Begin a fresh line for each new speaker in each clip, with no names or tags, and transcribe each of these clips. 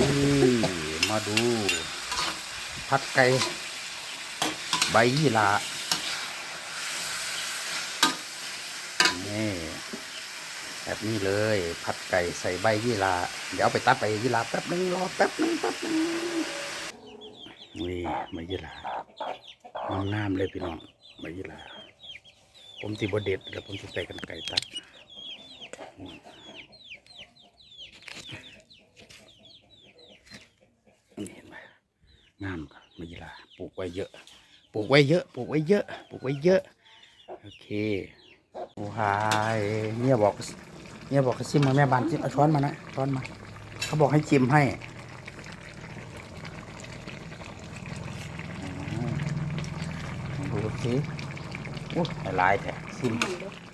นี่มาดู ผัดไก่ใบยี่หรานี่แบบนี้เลย ผัดไก่ใส่ใบยี่หราเดี๋ยวไปตัดใบยี่หราแป๊บนึงรอแป๊บนึงแป๊บนึงนี่ใบยี่หรางามๆเลยพี่น้องใบยี่หราผมตีบเด็ดแล้วผมจะใส่กันไก่ตัด นี่เห็นไหม งามครับมะยิลาปลูกไว้เยอะ ปลูกไว้เยอะปลูกไว้เยอะปลูกไว้เยอะโอเคโอ้หายเนี่ยบอกเนี่ยบอกให้ชิมมาแม่บานชิมเอาช้อนมานะช้อนมา เขาบอกให้ชิมให้อ๋อดูสิโอ้หลายแท้ชิม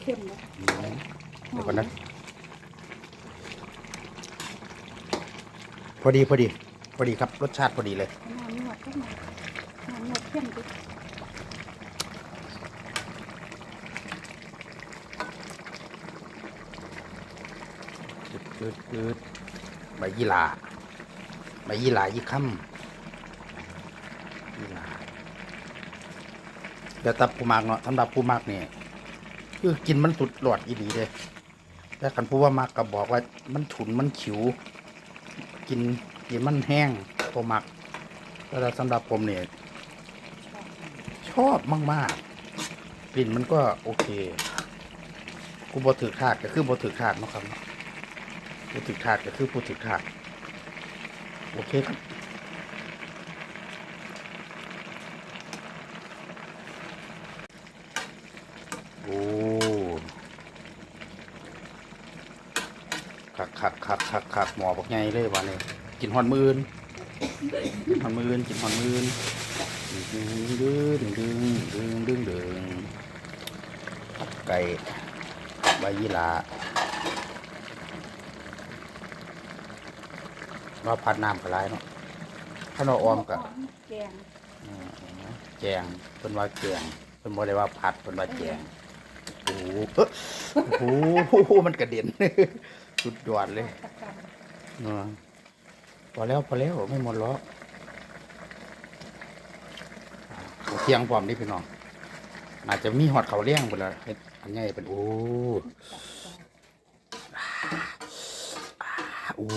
เข้มนะ
อืมเดี๋ยวก่อนนะพอดีพอดีพอดีครับรสชาติพอดีเลย
น้ำนวด ก็มาน้ำนวดเข้มดิ
จืดจืดจืดใบยี่หร่าใบยี่หร่ายี่ค่ำยี่หร่าเดี๋ยวตับผู้มากเนาะสำหรับผู้มากเนี่ยคือกินมันสุดหลอดอีดีเลยแต่คันผู้ว่ามากก็บอกว่ามันฉุนมันขิว กินกินมันแห้งผู้มัก แต่สำหรับผมเนี่ยชอบมาก ๆ กลิ่นมันก็โอเค กูบอถือขาดก็คือบอถือขาดเนาะครับเนาะผู้ถึกถาดก็คือผู้ถึกถาดโอเคครับโอ้ขักขักขักขักขักหมอบอกไงเลยวันนี้กินหอนมือนกิน หอนมือนกินหอนมือนดึงดึงดึงดึงดึงดึงผัดไก่ใบยี่หร่าว่าพัดน้ำกร้ายเนาะถ้าเราออมกับ
แกง
แจงเป็นว่าแจงเป็นบ่ได้ว่าพัดเป็นว่าแจงโอ้โหเออโอ้โหมันกระเด็นสุดยอดเลย
ตะกัน
เออ พอแล้วพอแล้วไม่หมดหรอกเขาเที่ยงพร้อมนี่พี่น้องอาจจะมีหอดเขาเลี้ยงไปละเฮ็ดอันใหญ่เป็นโอ้โอ้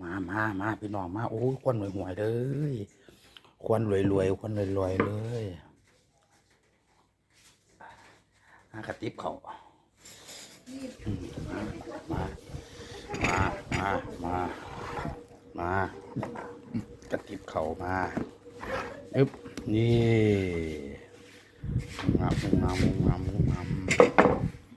มามามาพี่น้องมาโอ้ควันหวยหวยเลยควันรวยรวยควันรวยรวยเลยอากระติบเขามา มา มา มา กระติบเข่ามาอึบนี่งามงามงามงามงาม